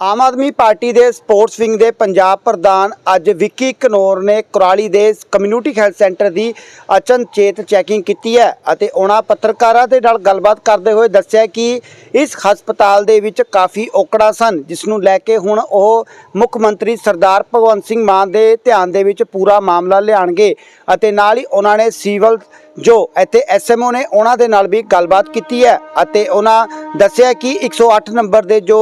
ਆਮ Aadmi party ਦੇ sports wing ਦੇ ਪੰਜਾਬ ਪ੍ਰਧਾਨ ਅੱਜ ਵਿੱਕੀ ਕਨੌਰ ਨੇ ਕੁਰਾਲੀ ਦੇ ਕਮਿਊਨਿਟੀ ਹੈਲਥ ਸੈਂਟਰ ਦੀ ਅਚਨਚੇਤ ਚੈਕਿੰਗ ਕੀਤੀ ਹੈ ਅਤੇ ਉਹਨਾਂ ਪੱਤਰਕਾਰਾਂ ਦੇ ਨਾਲ ਗੱਲਬਾਤ ਕਰਦੇ ਹੋਏ ਦੱਸਿਆ ਕਿ ਇਸ ਹਸਪਤਾਲ ਦੇ ਵਿੱਚ ਕਾਫੀ ਔਕੜਾਂ ਸਨ, ਜਿਸ ਨੂੰ ਲੈ ਕੇ ਹੁਣ ਉਹ ਮੁੱਖ ਮੰਤਰੀ ਸਰਦਾਰ ਭਗਵੰਤ ਸਿੰਘ ਮਾਨ ਦੇ ਧਿਆਨ ਦੇ ਵਿੱਚ ਪੂਰਾ ਮਾਮਲਾ ਲਿਆਣਗੇ ਅਤੇ ਨਾਲ ਹੀ ਉਹਨਾਂ ਨੇ ਸਿਵਲ ਜੋ ਇੱਥੇ ਐਸਐਮਓ ਨੇ ਉਹਨਾਂ ਦੇ ਨਾਲ ਵੀ ਗੱਲਬਾਤ ਕੀਤੀ ਹੈ ਅਤੇ ਉਹਨਾਂ ਦੱਸਿਆ ਕਿ 108 ਨੰਬਰ ਦੇ ਜੋ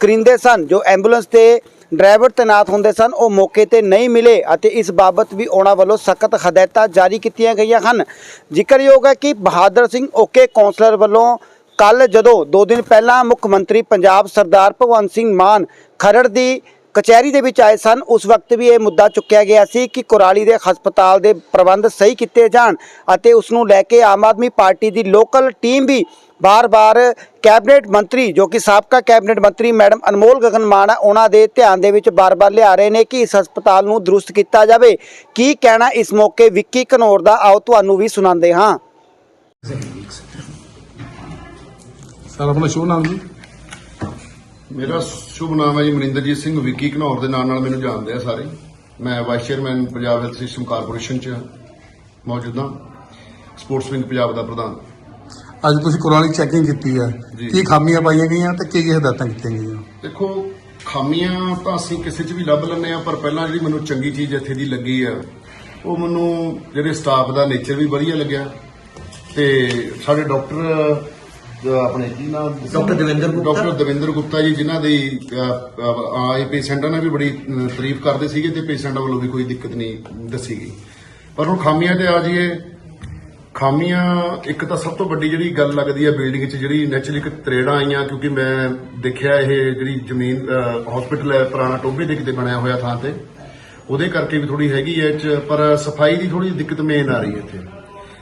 ਕਰਿੰਦੇ ਸਨ, ਜੋ ਐਂਬੂਲੈਂਸ ਤੇ ਡਰਾਈਵਰ ਤੈਨਾਤ ਹੁੰਦੇ ਸਨ, ਉਹ ਮੌਕੇ ਤੇ ਨਹੀਂ ਮਿਲੇ ਅਤੇ ਇਸ ਬਾਬਤ ਵੀ ਉਹਨਾਂ ਵੱਲੋਂ ਸਖਤ ਹਦਾਇਤਾਂ ਜਾਰੀ ਕੀਤੀਆਂ ਗਈਆਂ ਹਨ। ਜ਼ਿਕਰਯੋਗ ਹੈ ਕਿ ਬਹਾਦਰ ਸਿੰਘ ਓਕੇ ਕੌਂਸਲਰ ਵੱਲੋਂ ਕੱਲ ਜਦੋਂ 2 ਦਿਨ ਪਹਿਲਾਂ ਮੁੱਖ ਮੰਤਰੀ ਪੰਜਾਬ ਸਰਦਾਰ ਭਗਵੰਤ ਸਿੰਘ ਮਾਨ ਖਰੜ ਦੀ ਕਚਹਿਰੀ ਦੇ ਵਿੱਚ ਆਏ ਸਨ। ਉਸ ਵਕਤ ਵੀ ਇਹ ਮੁੱਦਾ ਚੁੱਕਿਆ ਗਿਆ ਸੀ ਕਿ ਕੁਰਾਲੀ ਦੇ ਹਸਪਤਾਲ ਦੇ ਪ੍ਰਬੰਧ ਸਹੀ ਕੀਤੇ ਜਾਣ ਅਤੇ ਉਸ ਨੂੰ ਲੈ ਕੇ ਆਮ ਆਦਮੀ ਪਾਰਟੀ ਦੀ ਲੋਕਲ ਟੀਮ ਵੀ ਬਾਰ-ਬਾਰ ਕੈਬਨਿਟ ਮੰਤਰੀ, ਜੋ ਕਿ ਸਾਬਕਾ ਕੈਬਨਿਟ ਮੰਤਰੀ ਮੈਡਮ ਅਨਮੋਲ ਗਗਨ ਮਾਨ ਹੈ ਉਹਨਾਂ ਦੇ ਧਿਆਨ ਦੇ ਵਿੱਚ ਬਾਰ-ਬਾਰ ਲਿਆ ਰਹੇ ਨੇ ਕਿ ਇਸ ਹਸਪਤਾਲ ਨੂੰ ਦਰੁਸਤ ਕੀਤਾ ਜਾਵੇ। ਕੀ ਕਹਿਣਾ ਇਸ ਮੌਕੇ ਵਿੱਕੀ ਘਨੌਰ ਦਾ? ਆਓ ਤੁਹਾਨੂੰ ਵੀ ਸੁਣਾਉਂਦੇ ਹਾਂ। ਸਰ, ਆਪਣਾ ਸ਼ੁਭ ਨਾਮ ਜੀ। ਮੇਰਾ ਸ਼ੁਭ ਨਾਮ ਹੈ ਜੀ ਮਨਿੰਦਰਜੀਤ ਸਿੰਘ ਵਿੱਕੀ ਘਨੌਰ ਦੇ ਨਾਂ ਨਾਲ ਮੈਨੂੰ ਜਾਣਦੇ ਆ ਸਾਰੇ। ਮੈਂ vice chairman Punjab health system corporation ਚ ਮੌਜੂਦ ਹਾਂ। ਸਪੋਰਟਸ ਵਿੰਗ ਪੰਜਾਬ ਦਾ ਪ੍ਰਧਾਨ। ਅੱਜ ਤੁਸੀਂ ਕੁਰਾਲੀ ਚੈਕਿੰਗ ਕੀਤੀ ਹੈ ਜੀ। ਕੀ ਖਾਮੀਆਂ ਪਾਈਆਂ ਗਈਆਂ ਤੇ ਕੀ ਕੀ ਹਦਾਇਤਾਂ ਕੀਤੀਆਂ ਗਈਆਂ? ਦੇਖੋ ਖਾਮੀਆਂ ਤਾਂ ਅਸੀਂ ਕਿਸੇ 'ਚ ਵੀ ਲੱਭ ਲੈਂਦੇ ਆ ਪਰ ਪਹਿਲਾਂ ਜਿਹੜੀ ਮੈਨੂੰ ਚੰਗੀ ਚੀਜ਼ ਇੱਥੇ ਦੀ ਲੱਗੀ ਆ ਉਹ ਮੈਨੂੰ ਜਿਹੜੇ ਸਟਾਫ ਦਾ ਨੇਚਰ ਵੀ ਵਧੀਆ ਲੱਗਿਆ ਤੇ ਸਾਡੇ ਡਾਕਟਰ ਆਪਣੇ ਕੀ ਨਾਮ ਡਾਕਟਰ ਦਵਿੰਦਰ ਗੁਪਤਾ। ਡਾਕਟਰ ਦਵਿੰਦਰ ਗੁਪਤਾ ਜੀ ਜਿਨ੍ਹਾਂ ਦੀ ਆਏ ਪੇਸ਼ੈਂਟਾਂ ਨੇ ਵੀ ਬੜੀ ਤਾਰੀਫ ਕਰਦੇ ਸੀਗੇ ਤੇ ਪੇਸ਼ੈਂਟਾਂ ਵੱਲੋਂ ਵੀ ਕੋਈ ਦਿੱਕਤ ਨਹੀਂ ਦੱਸੀ ਗਈ ਪਰ ਹੁਣ ਖਾਮੀਆਂ ਤੇ ਆ ਜਾਈਏ। ਖਾਮੀਆਂ ਇੱਕ ਤਾਂ ਸਭ ਤੋਂ ਵੱਡੀ ਜਿਹੜੀ ਗੱਲ ਲੱਗਦੀ ਹੈ ਬਿਲਡਿੰਗ 'ਚ ਜਿਹੜੀ ਨੈਚੁਰਲੀ ਇੱਕ ਤਰੇੜਾਂ ਆਈਆਂ ਕਿਉਂਕਿ ਮੈਂ ਦੇਖਿਆ ਇਹ ਜਿਹੜੀ ਜ਼ਮੀਨ ਹਸਪੀਟਲ ਹੈ ਪੁਰਾਣਾ ਟੋਬੇ ਦੇ ਕਿਤੇ ਬਣਿਆ ਹੋਇਆ ਥਾਂ ਤੇ। ਉਹਦੇ ਕਰਕੇ ਵੀ ਥੋੜੀ ਹੈਗੀ ਹੈ ਇਹ 'ਚ ਪਰ ਸਫ਼ਾਈ ਦੀ ਥੋੜੀ ਦਿੱਕਤ ਮੇਨ ਆ ਰਹੀ ਹੈ ਇੱਥੇ।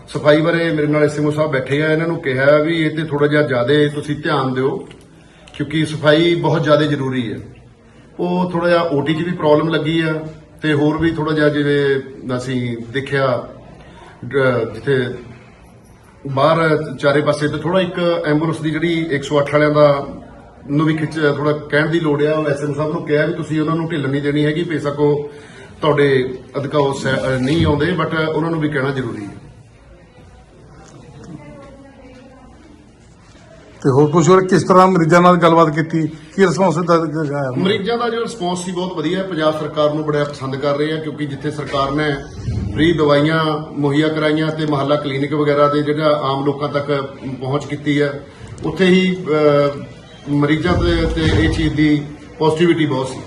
ਸਫ਼ਾਈ ਬਾਰੇ ਮੇਰੇ ਨਾਲ ਐਸਐਮਓ ਸਾਹਿਬ ਬੈਠੇ ਆ, ਇਹਨਾਂ ਨੂੰ ਕਿਹਾ ਵੀ ਇਹ ਤੇ ਥੋੜਾ ਜਿਹਾ ਜ਼ਿਆਦਾ ਤੁਸੀਂ ਧਿਆਨ ਦਿਓ, ਕਿਉਂਕਿ ਸਫ਼ਾਈ ਬਹੁਤ ਜ਼ਿਆਦਾ ਜ਼ਰੂਰੀ ਹੈ। ਉਹ ਥੋੜਾ ਜਿਹਾ ਓਟੀ 'ਚ ਵੀ ਪ੍ਰੋਬਲਮ ਲੱਗੀ ਆ ਤੇ ਹੋਰ ਵੀ ਥੋੜਾ ਜਿਹਾ ਜਿਵੇਂ ਅਸੀਂ ਦੇਖਿਆ ਜਿੱਥੇ ਬਾਹਰ ਚਾਰੇ ਪਾਸੇ ਤੇ ਥੋੜਾ ਇੱਕ ਐਂਬੂਲੈਂਸ ਦੀ ਜਿਹੜੀ 108 ਵਾਲਿਆਂ ਦਾ ਨੂੰ ਵੀ ਖਿੱਚ ਥੋੜਾ ਕਹਿਣ ਦੀ ਲੋੜ ਆ, ਉਹ ਐਸਐਮ ਸਾਹਿਬ ਨੂੰ ਕਿਹਾ ਵੀ ਤੁਸੀਂ ਉਹਨਾਂ ਨੂੰ ਢਿੱਲ ਨਹੀਂ ਦੇਣੀ ਹੈਗੀ, ਬੇਸ਼ੱਕ ਉਹ ਤੁਹਾਡੇ ਅਧਿਕਾਰ ਸੈ- ਨਹੀਂ ਆਉਂਦੇ, ਬਟ ਉਹਨਾਂ ਨੂੰ ਵੀ ਕਹਿਣਾ ਜ਼ਰੂਰੀ ਹੈ। ਤੇ ਹੋਰ ਕੁਝ ਹੋਰ ਕਿਸ ਤਰ੍ਹਾਂ ਮਰੀਜ਼ਾਂ ਨਾਲ ਗੱਲਬਾਤ ਕੀਤੀ? ਕੀ ਰਿਸਪੌਂਸ ਦਿੱਤਾ ਆਇਆ ਮਰੀਜ਼ਾਂ ਦਾ ਜੋ ਰਿਸਪੌਂਸ ਸੀ ਬਹੁਤ ਵਧੀਆ ਹੈ। ਪੰਜਾਬ ਸਰਕਾਰ ਨੂੰ ਬੜਾ ਪਸੰਦ ਕਰ ਰਹੇ ਆ ਕਿਉਂਕਿ ਜਿੱਥੇ ਸਰਕਾਰ ਨੇ ਫ੍ਰੀ ਦਵਾਈਆਂ ਮੁਹੱਈਆ ਕਰਾਈਆਂ ਤੇ ਮਹੱਲਾ ਕਲੀਨਿਕ ਵਗੈਰਾ ਦੇ ਜਿਹੜਾ ਆਮ ਲੋਕਾਂ ਤੱਕ ਪਹੁੰਚ ਕੀਤੀ ਹੈ ਉੱਥੇ ਹੀ ਮਰੀਜ਼ਾਂ ਤੇ ਤੇ ਇਹ ਚੀਜ਼ ਦੀ ਪੋਜ਼ਿਟਿਵਿਟੀ ਬਹੁਤ ਸੀ।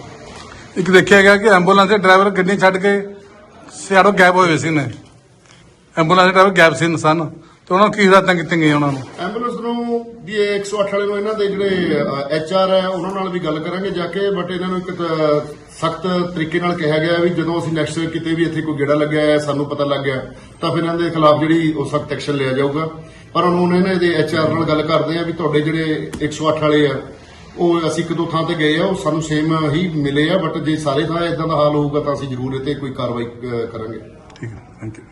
ਇੱਕ ਦੇਖਿਆ ਗਿਆ ਕਿ ਐਂਬੂਲੈਂਸ ਦੇ ਡਰਾਈਵਰ ਗੱਡੀ ਛੱਡ ਕੇ ਸਿਆੜੋ ਗੈਪ ਹੋਏ ਸੀ ਨੇ। ਐਂਬੂਲੈਂਸ ਦੇ ਡਰਾਈਵਰ ਗੈਪ ਸੀ ਸਨ ਤੇ ਉਹਨਾਂ ਨੂੰ ਕੀ ਹਦਾਇਤਾਂ ਕੀਤੀਆਂ ਗਈਆਂ ਉਹਨਾਂ ਨੂੰ? ਐਂਬੂਲੈਂਸ ਨੂੰ ਵੀ ਇਹ 108 ਵਾਲੇ ਨੂੰ ਇਹਨਾਂ ਦੇ ਜਿਹੜੇ ਐਚਆਰ ਹੈ ਉਹਨਾਂ ਨਾਲ ਵੀ ਗੱਲ ਕਰਾਂਗੇ ਜਾ ਕੇ ਬਟ ਇਹਨਾਂ ਨੂੰ ਇੱਕ ਸਖਤ ਤਰੀਕੇ ਨਾਲ ਕਿਹਾ ਗਿਆ ਵੀ ਜਦੋਂ ਅਸੀਂ ਨੈਕਸਟ ਕਿਤੇ ਵੀ ਇੱਥੇ ਕੋਈ ਗੇੜਾ ਲੱਗਿਆ ਹੈ ਸਾਨੂੰ ਪਤਾ ਲੱਗ ਗਿਆ ਤਾਂ ਫਿਰ ਇਹਨਾਂ ਦੇ ਖਿਲਾਫ ਜਿਹੜੀ ਉਹ ਸਖਤ ਐਕਸ਼ਨ ਲਿਆ ਜਾਊਗਾ। ਪਰ ਹੁਣ ਉਹਨਾਂ ਇਹਨਾਂ ਦੇ ਐਚਆਰ ਨਾਲ ਗੱਲ ਕਰਦੇ ਆ ਵੀ ਤੁਹਾਡੇ ਜਿਹੜੇ 108 ਵਾਲੇ ਆ ਉਹ ਅਸੀਂ ਇੱਕ ਦੋ ਥਾਂ ਤੇ ਗਏ ਆ ਉਹ ਸਾਨੂੰ ਸੇਮ ਹੀ ਮਿਲੇ ਆ ਬਟ ਜੇ ਸਾਰੇ ਥਾਂ ਇਦਾਂ ਦਾ ਹਾਲ ਹੋਊਗਾ ਤਾਂ ਅਸੀਂ ਜ਼ਰੂਰ ਇਹ ਤੇ ਕੋਈ ਕਾਰਵਾਈ ਕਰਾਂਗੇ। ਠੀਕ ਹੈ ਥੈਂਕ ਯੂ